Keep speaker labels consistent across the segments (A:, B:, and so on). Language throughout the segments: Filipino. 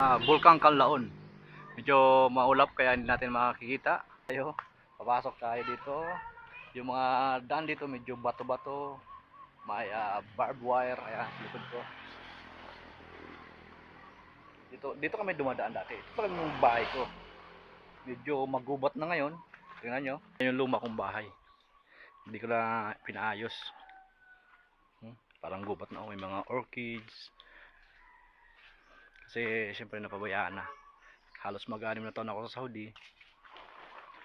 A: Ah, Bulkang Kanlaon. Medyo maulap kaya hindi natin makikita. Tayo, papasok tayo dito. Yung mga daan dito medyo bato-bato. May ah, barbed wire. Ayan, likod ko. Dito, dito kami dumadaan dati. Ito lang yung bahay ko. Medyo magubat na ngayon. Tingnan nyo. Yung luma kong bahay. Hindi ko na pinaayos. Hmm, parang gubat na ako. May mga orchids. Kasi siyempre napabayaan na. Halos mag-anim na taon ako sa Saudi.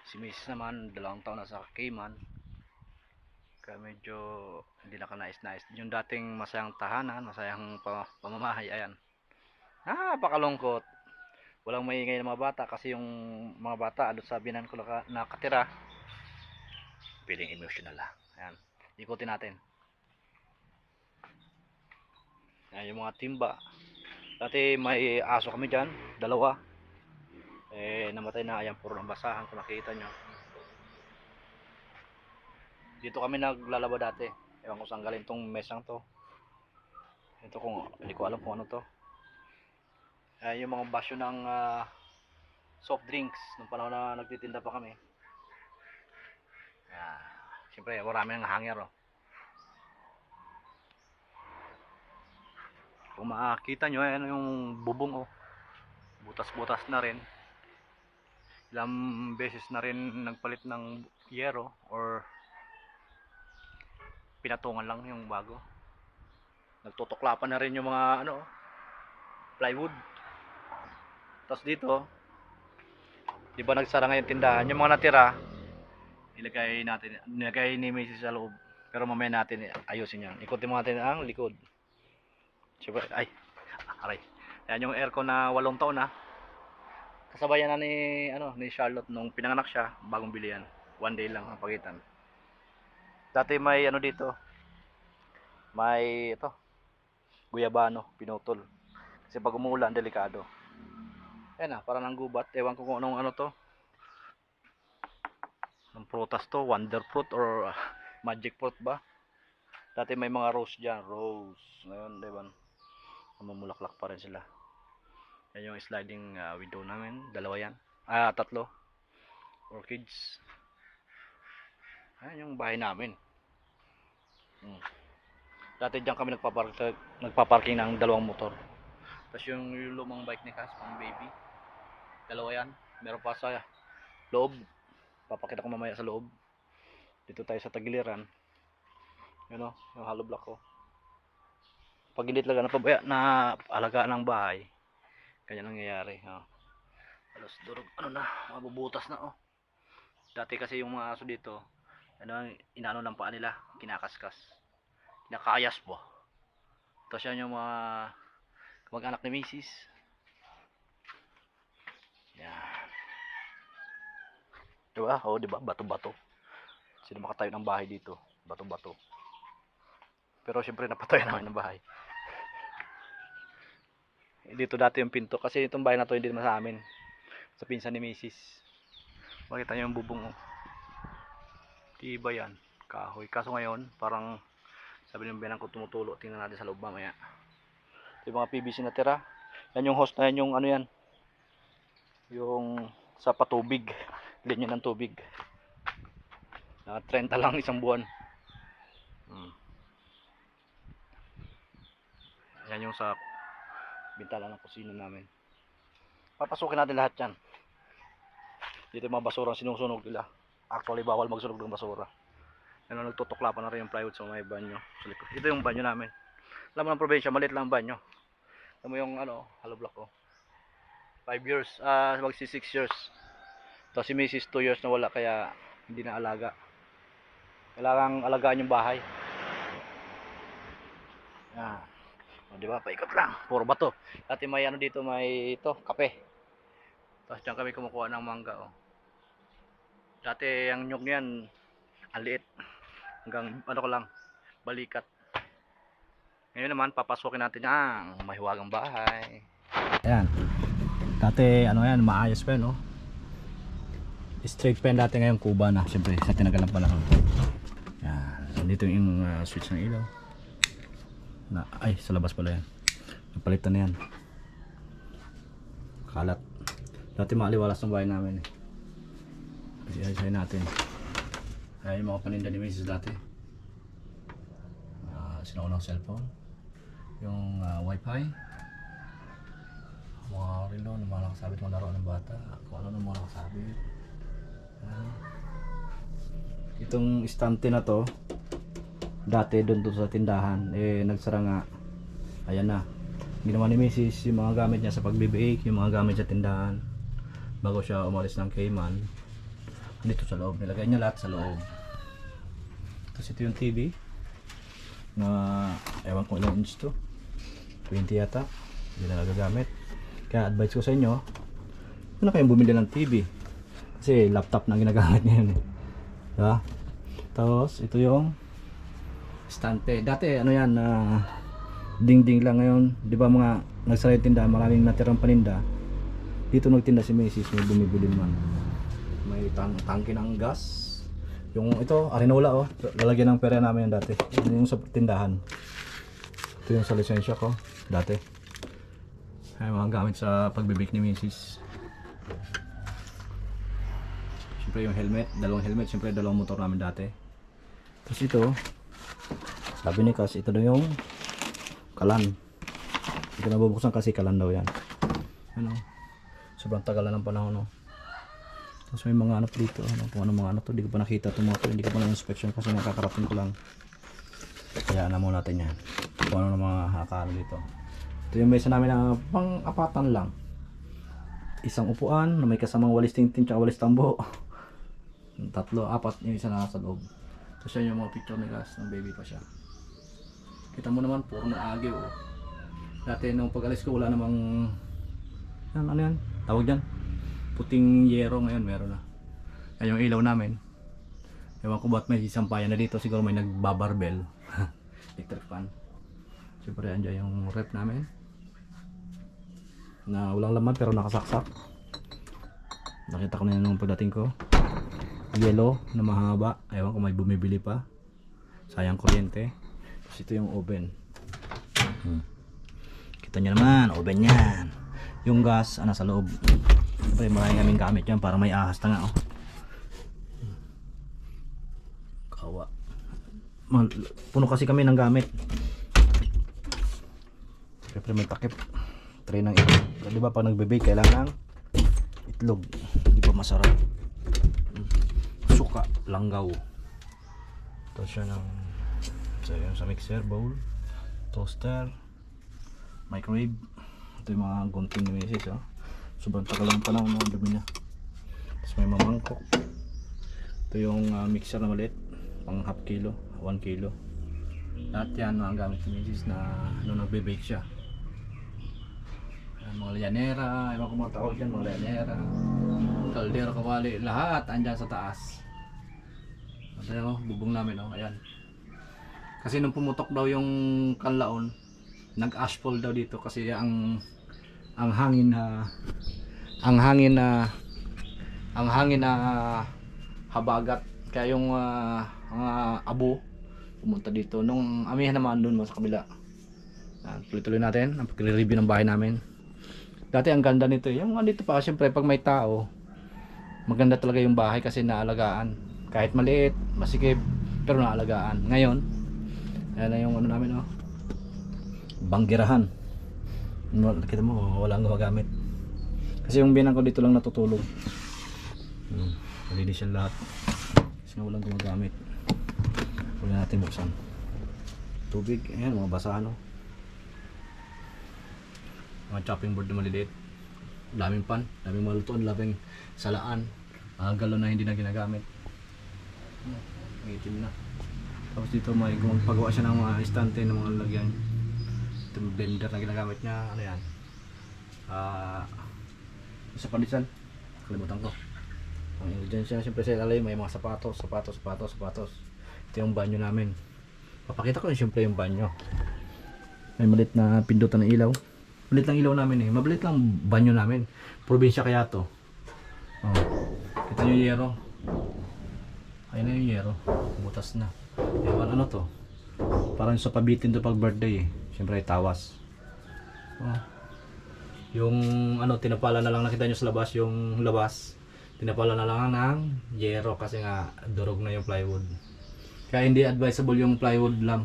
A: Si Mrs. naman, dalawang taon na sa Cayman. Kaya medyo hindi na kanais-nais. Yung dating masayang tahanan, masayang pa pamamahay, ayan. Ah, pakalungkot. Walang maingay ng mga bata kasi yung mga bata doon sa binan ko naka, nakatira. Feeling emotional ah. Ayan. Ikutin natin. Ayan yung mga timba. Dati may aso kami dyan, dalawa. Eh, namatay na, ayan, puro ng basahan kung nakita nyo. Dito kami naglalaba dati. Ewan ko saan galing tong mesang to. Ito kung, hindi ko alam kung ano to. Ayan yung mga basyo ng ah, soft drinks nung panahon na nagtitinda pa kami. Ayan. Siyempre, marami ng hanger, oh. Kung makakita nyo, ayan yung bubong oh. Butas-butas na rin. Ilang beses na rin nagpalit ng yero or pinatungan lang yung bago. Nagtutuklapan na rin yung mga ano, plywood. Tapos dito, di ba nagsara ngayon tindahan, yung mga natira, ilagay natin, nilagay ni Macy sa loob. Pero mamaya natin ayusin yan. Ikutin mo natin ang likod. Siyempre, ay, aray. Yan yung aircon na walong taon na. Kasabayan na ni, ano, ni Charlotte nung pinanganak siya, bagong bili yan. One day lang ang pagitan. Dati may ano dito, may ito, guyabano, pinutol. Kasi pag umuulan, delikado. Ayan na, para nang gubat. Ewan ko kung anong ano to. Anong prutas to, wonder fruit or ah, magic fruit ba? Dati may mga rose dyan, rose. Ngayon, di ba? Mamulaklak pa rin sila. Yan yung sliding ah, window namin. Dalawa yan. Ah, tatlo. Orchids. Ayan yung bahay namin. Hmm. Dati dyan kami nagpapark nagpaparking ng dalawang motor. Tapos yung, yung lumang bike ni Cass, pang baby. Dalawa yan. Meron pa sa loob. Papakita ko mamaya sa loob. Dito tayo sa tagiliran. Yun o, yung hollow block ko. Pag hindi talaga napabaya na alagaan ng bahay, kanya nangyayari. Oh. Alas durog, ano na, mabubutas na oh. Dati kasi yung mga aso dito, ano, inano ng paa nila, kinakaskas. Kinakayas po. Tapos yan yung mga kamag-anak ni Mrs. Yan. Diba? Oo, diba? Bato-bato. Sino makatayo ng bahay dito? Bato-bato. Pero syempre napatayan namin ng bahay. Eh, Dito dati yung pinto kasi itong bahay na to hindi naman sa amin. Sa pinsan ni Mrs. Makita niyo yung bubong oh. Tiba yan. Kahoy. Kaso ngayon, parang sabi ng benang ko tumutulo. Tingnan natin sa loob mamaya. Ito yung mga PVC na tira. Yan yung host na yan yung ano yan. Yung sa patubig. Linya ng tubig. Na 30 lang isang buwan. Hmm. Yan yung sa bintana ng kusina namin. Papasukin natin lahat yan. Dito yung mga basura ang sinusunog nila. Actually, bawal magsunog ng basura. Ano, nagtutuklapan na rin yung plywood sa may banyo. Sa. Ito yung banyo namin. Alam mo ng probinsya, maliit lang ang banyo. Alam mo yung ano, hollow block ko. 5 years, ah, magsi 6 years. Tapos si Mrs. 2 years na wala, kaya hindi na alaga. Kailangan alagaan yung bahay. Yan. O, di ba? Paikot lang. Puro bato. Dati may ano dito, may ito, kape. Tapos dyan kami kumukuha ng mangga, oh. Dati ang nyug niyan, ang liit. Hanggang, ano ko lang, balikat. Ngayon naman, papasukin natin ang mahiwagang bahay. Ayan. Dati, ano yan, maayos pa yun, oh. Straight pa yan dati ngayon, kuba na. Siyempre, sa tinagal ng panahon. Yan. Dito yung uh, switch ng ilaw na ay sa labas pala yan napalitan na yan kalat. Dati maliwalas ng bahay namin eh. Kasi ayos natin. Ay, mga paninda ni Mrs. dati. Uh, sinaunang cellphone. Yung ah, wifi. Mga relo na mga nakasabit mga laro ng bata. Kung ano ng mga nakasabit. Ayan. Itong istante na to, dati doon doon sa tindahan, eh nagsara nga. Ayan na. Ginawa ni Mrs. yung mga gamit niya sa pagbibiik, yung mga gamit sa tindahan. Bago siya umalis ng Cayman, dito sa loob. Nilagay niya lahat sa loob. Tapos ito yung TV na ewan ko ilang inch to. 20 yata. Hindi na nagagamit. Kaya advice ko sa inyo, na kayong bumili ng TV. Kasi laptop na ginagamit ngayon eh. Diba? Tapos ito yung stante. Dati ano yan na ding-ding lang ngayon. Di ba mga nagsara yung tindahan, maraming natirang paninda. Dito nagtinda si Macy's, may bumibili man. May tang tangke ng gas. Yung ito, arinola oh. Lalagyan ng pera namin yan dati. Yun yung sa tindahan. Ito yung sa lisensya ko, dati. Ay, mga gamit sa pagbibik ni Mrs. Siyempre yung helmet, dalawang helmet, siyempre dalawang motor namin dati. Tapos ito, sabi ni Kas, ito daw yung kalan. Ito nabubuksan kasi kalan daw yan. Ano? Sobrang tagal na ng panahon, no? Tapos may mga ano dito, ano, kung ano mga ano to, hindi ko pa nakita itong mga to, hindi ko pa na-inspection kasi nakakarating ko lang. Kaya na muna natin yan. Kung ano ng mga hakalo dito. Ito yung mesa namin na pang apatan lang. Isang upuan na may kasamang walis tingting tsaka walis tambo. Tatlo, apat yung isa nasa loob. Tapos yan yung mga picture ni Gas ng baby pa siya. Kita mo naman, puro na agyo. Oh. Dati nung pag-alis ko, wala namang... Yan, ano yan? Tawag dyan? Puting yero ngayon, meron na. Yan yung ilaw namin. Ewan ko ba't may sampayan na dito. Siguro may nagbabarbel. Electric fan. Siyempre, andyan yung rep namin. Na walang laman pero nakasaksak. Nakita ko na yun nung pagdating ko. Yellow na mahaba. Ewan ko may bumibili pa. Sayang kuryente. Tapos ito yung oven. Hmm. Kita nyo naman, oven yan. Yung gas, ano sa loob. Siyempre, marami kaming gamit yan para may ahas na nga. Oh. Kawa. Puno kasi kami ng gamit. Siyempre may takip. Tray ng itlog. Di ba pag nagbe-bake kailangan itlog. Di ba masarap? Suka, langgaw. Tapos siya ng sa, yun, sa mixer bowl, toaster, microwave. Ito yung mga gunting ni Mrs. Oh. Sobrang tagal ng panahon ng dumi niya. Tapos may mamangkok. Ito yung ah, mixer na maliit, pang half kilo, 1 kilo. Lahat yan mga gamit ni Mrs. na ano, nagbe-bake siya. Ayan, mga lianera, ewan ko mga tawag dyan, mga lianera, kaldero, kawali, lahat andyan sa taas. Ayan, oh, bubong namin, oh, ayan. Kasi nung pumutok daw yung kanlaon, nag-ashfall daw dito kasi ang ang hangin na ang hangin na ang hangin na habagat. Kaya yung ah, mga abo pumunta dito. Nung amihan naman doon sa kabila. Tuloy-tuloy natin ang pag-review ng bahay namin. Dati ang ganda nito eh. yung andito pa syempre pag may tao maganda talaga yung bahay kasi naalagaan. Kahit maliit masikip pero naalagaan. Ngayon ayan na yung ano namin oh. Banggirahan. Ano, kita mo wala ang gumagamit. Kasi yung binang ko dito lang natutulog. Hmm. malinis yan lahat. Kasi walang gumagamit. Huwag na natin buksan. Tubig ayan mga basa ano. Mga chopping board na maliliit. Daming pan daming malutuan daming salaan. Mga galon na hindi na ginagamit. Hmm, itim na tapos dito may gumagpagawa siya ng mga estante ng mga lagyan ito yung blender na ginagamit niya ano yan? Ah isa pandisan kalimutan ko. Ang ingredients niya siyempre sa ilalim may mga sapatos sapatos sapatos sapatos. Ito yung banyo namin. Papakita ko rin siyempre yung banyo. May malit na pindutan ng ilaw. Malit lang ilaw namin eh. Mabalit lang banyo namin. Probinsya kaya to. Oh. kita nyo yung yero. Ayun na yung yero. Butas na ewan ano to parang sa pabitin to pag birthday eh siyempre tawas oh. Yung ano, tinapala na lang nakita nyo sa labas, yung labas. Tinapala na lang ng yero kasi nga durog na yung plywood. Kaya hindi advisable yung plywood lang.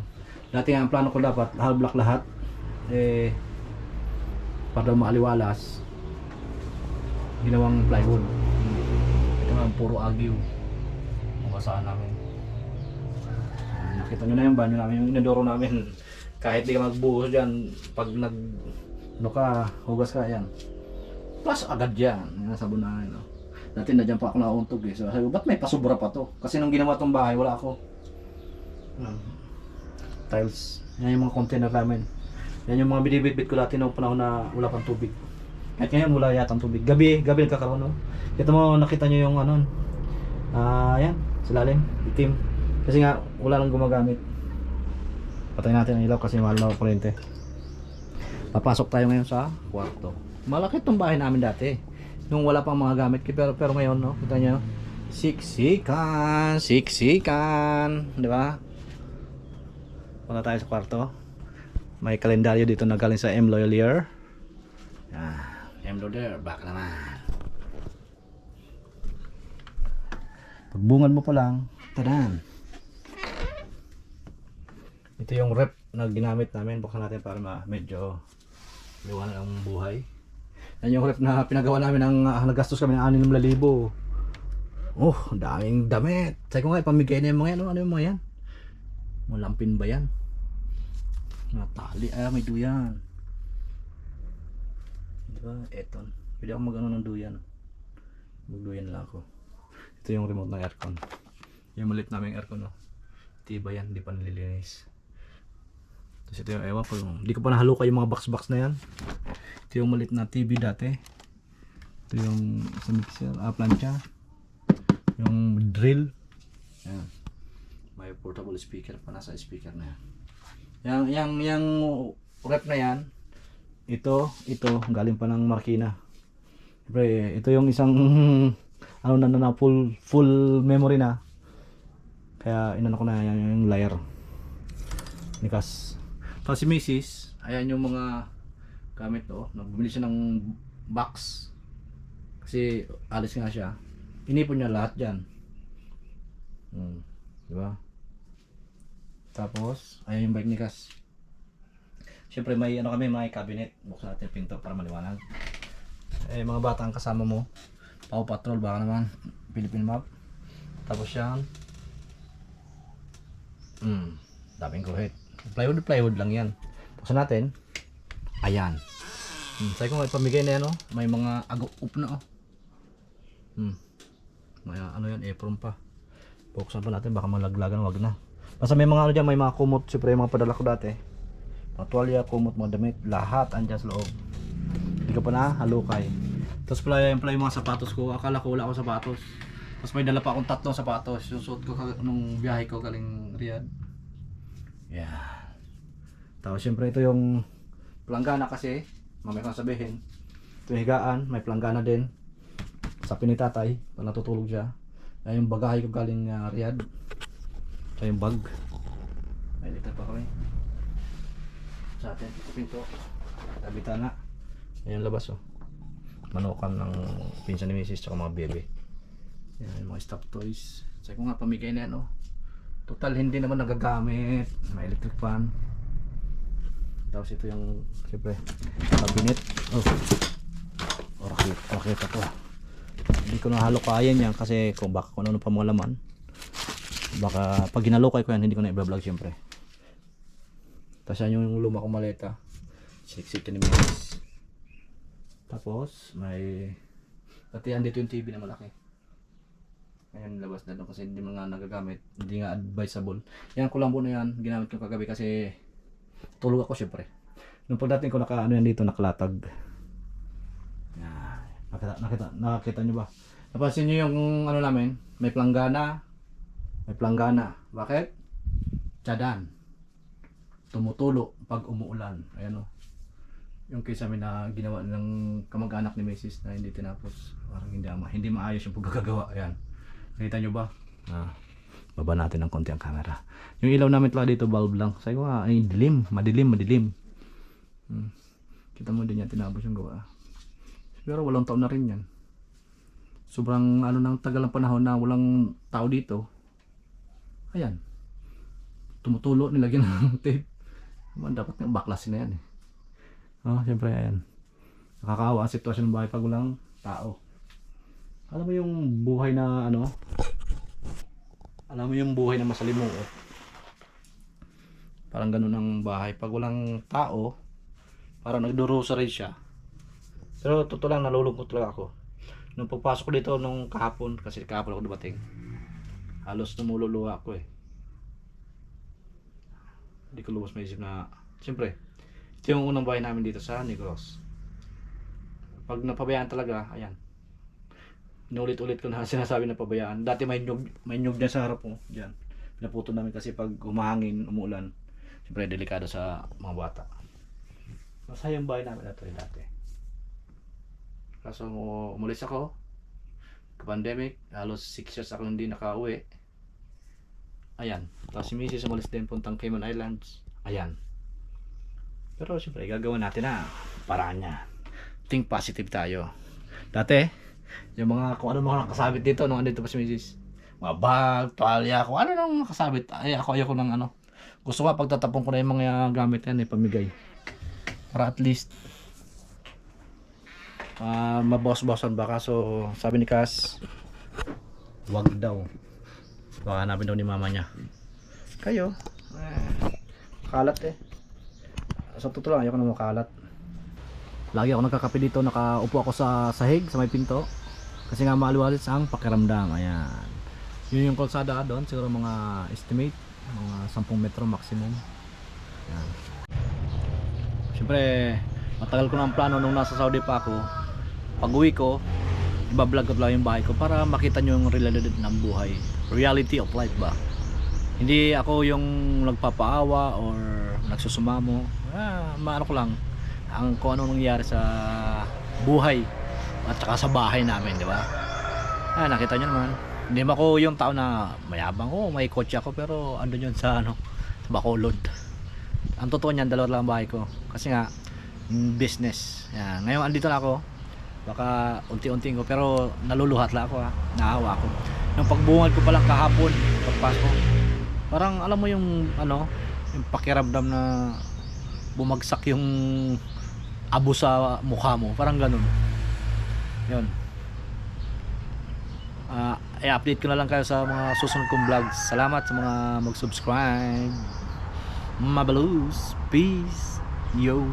A: Dati nga ang plano ko dapat, half block lahat. Eh, para maaliwalas, ginawang plywood. Ito nga, puro agyo. Basahan namin. Nakita nyo na yung banyo namin, yung inodoro namin. Kahit di ka magbuhos dyan, pag nag, ano ka, hugas ka, yan. Plus agad yan, yan sa bunahan. No? Dati na dyan pa ako nauuntog eh. So sabi ko, ba't may pasubra pa to? Kasi nung ginawa tong bahay, wala ako. Um, tiles. Yan yung mga container namin. Yan yung mga binibitbit ko dati noong panahon na wala pang tubig. Kahit ngayon wala yatang tubig. Gabi, gabi nagkakaroon no. Ito mo nakita nyo yung ano. Ah, yan, sa lalim, itim. Kasi nga wala lang gumagamit. Patay natin ang ilaw kasi mahal na kuryente. Papasok tayo ngayon sa kwarto. Malaki tong bahay namin dati. Nung wala pang mga gamit pero pero ngayon no, kita nyo. Siksikan, siksikan, di ba? Punta tayo sa kwarto. May kalendaryo dito na galing sa M. Loyalier. Ah, M. Loyalier, back naman. Pagbungan mo pa lang, tadan. Ito yung rep na ginamit namin. Buksan natin para ma medyo liwanag ang buhay. Yan yung rep na pinagawa namin ng uh, nagastos kami ng 6,000. Oh, daming damit. Sabi ko nga, pamigay na yung mga yan. Ano, ano yung mga yan? Malampin ba yan? Natali. Ah, may duyan. Diba? Eton. Pwede ako mag-ano ng duyan. Magduyan lang ako. Ito yung remote ng aircon. Yung malit namin aircon, no? Tiba yan, hindi pa nililinis. Tapos ito yung ewan ko, hindi ko pa nahalukay yung mga box-box na yan. Ito yung malit na TV dati. Ito yung sa mixer, ah, plancha. Yung drill. Yan. May portable speaker pa nasa speaker na yan. Yang yang yang rep na yan. Ito, ito galing pa ng Markina. Siyempre, ito yung isang ano na, na full full memory na. Kaya inano ko na yan yung layer. Nikas. Tapos si Mrs. Ayan yung mga gamit to. Nagbili siya ng box. Kasi alis nga siya. Inipon niya lahat dyan. Hmm. Di ba? Tapos, ayan yung bike ni Kas. Siyempre may ano kami, may cabinet. Buksan natin yung pinto para maliwanag. Eh, mga bata ang kasama mo. Pau Patrol, baka naman. Philippine Map. Tapos yan. Hmm, daming guhit. Plywood, plywood lang yan. Buksan natin. Ayan. Hmm, sabi ko may pamigay na yan, oh. May mga agok-up na, oh. Hmm. May ano yan, apron pa. Buksan pa natin, baka malaglagan, wag na. Basta may mga ano dyan, may mga kumot, siyempre yung mga padala ko dati. Mga tuwalya, kumot, mga damit, lahat andyan sa loob. Hindi ko pa na halukay. Tapos pala yung pala yung mga sapatos ko, akala ko wala akong sapatos. Tapos may dala pa akong tatlong sapatos, yung suot ko nung biyahe ko galing Riyadh. Yeah. Tapos siyempre ito yung planggana kasi, mamaya kong sabihin. Ito yung higaan, may planggana din. Sabi ni tatay, pag natutulog siya. Ayan yung bagahe ko galing uh, Riyadh. Ito yung bag. May liter pa kami. Sa atin, pinto. Tabita na. Ayan yung labas oh. Manukan ng pinsan ni Mrs. tsaka mga bebe. Ayan yung mga stuffed toys. Sabi ko nga pamigay na yan oh. Total hindi naman nagagamit. May electric fan. Tapos ito yung siyempre cabinet. Oh. Oh, rakit, rakit to. Hindi ko na halukayan yan kasi kung baka kung ano pa mga laman. Baka pag ginalukay ko yan hindi ko na i-vlog siyempre. Tapos yan yung luma kong maleta. Siksik ni. Tapos may pati yan dito yung TV na malaki. Ngayon labas na doon kasi hindi mo nga nagagamit. Hindi nga advisable. Yan kulambo na yan. Ginamit ko kagabi kasi tulog ako syempre. Nung pagdating ko naka ano yan dito nakalatag. Nakita, nakita, nakita nyo ba? Napansin nyo yung ano namin? May planggana. May planggana. Bakit? Tiyadan. Tumutulo pag umuulan. Ayan o. Yung case namin na ginawa ng kamag-anak ni Mrs. na hindi tinapos. Parang hindi, ma hindi maayos yung pagkakagawa. Ayan. Nakita nyo ba? Ah, baba natin ng konti ang camera. Yung ilaw namin talaga dito, bulb lang. Sabi ko nga, ay dilim. Madilim, madilim. Hmm. Kita mo din yan, tinapos yung gawa.
B: Pero walang taon na rin yan. Sobrang ano nang tagal ng panahon na walang tao dito. Ayan. Tumutulo, nilagyan ng tape. Man, dapat nga baklasin na yan eh. Oh, siyempre ayan. Nakakaawa ang sitwasyon ng bahay pag walang tao. Alam mo yung buhay na ano? Alam mo yung buhay na masalimuot. Parang ganun ang bahay. Pag walang tao, parang nagdurusa rin siya. Pero totoo lang, nalulungkot talaga ako. Nung pagpasok ko dito nung kahapon, kasi kahapon ako dumating, halos namululuha ako eh. Hindi ko lubos maisip na, siyempre, ito yung unang bahay namin dito sa Negros. Pag napabayaan talaga, ayan. Inulit-ulit ko na sinasabi na pabayaan. Dati may nyug, may nyug dyan sa harap ko, dyan. Pinaputo namin kasi pag humahangin, umuulan, siyempre delikado sa mga bata. Masaya yung bahay namin na ito dati. Kaso mo umalis ako, pandemic, halos 6 years ako hindi nakauwi. Ayan. Tapos si Mrs. umalis din puntang Cayman Islands. Ayan. Pero siyempre, gagawin natin na paraan niya. Think positive tayo. Dati, yung mga kung ano mga nakasabit dito nung andito pa si Mrs. Mga bag, tuwalya, kung ano nang nakasabit. Ay, ako ayoko ng ano. Gusto ko pagtatapon ko na yung mga gamit yan, eh, pamigay. Para at least, ah mabos-bosan ba kaso sabi ni Cass wag daw baka hanapin daw ni mama niya kayo eh, kalat eh sa totoo lang ayoko na makalat lagi ako nagkakape dito nakaupo ako sa sahig sa may pinto kasi nga maaliwalis ang pakiramdam ayan yun yung kalsada doon siguro mga estimate mga 10 metro maximum ayan Siyempre, matagal ko ang plano nung nasa Saudi pa ako. Pag uwi ko, ibablog ko lang yung bahay ko para makita nyo yung realidad ng buhay. Reality of life ba? Hindi ako yung nagpapaawa or nagsusumamo. Ah, maano ko lang ang kung ano nangyayari sa buhay at saka sa bahay namin, di ba? Ah, nakita nyo naman. Hindi ako yung tao na mayabang. Ko, may kotse ako pero andun yun sa ano, sa Bacolod. Ang totoo niyan dalawa lang ang bahay ko. Kasi nga business. Yan. ngayon andito na ako. Baka unti-unting ko pero naluluhat lang ako ha. Naawa ako. Yung pagbungad ko palang kahapon pagpasok parang alam mo yung ano yung pakiramdam na bumagsak yung abo sa mukha mo. Parang ganun yun Ah, i-update ko na lang kayo sa mga susunod kong vlogs salamat sa mga mag-subscribe Mabalus. Peace. Yo.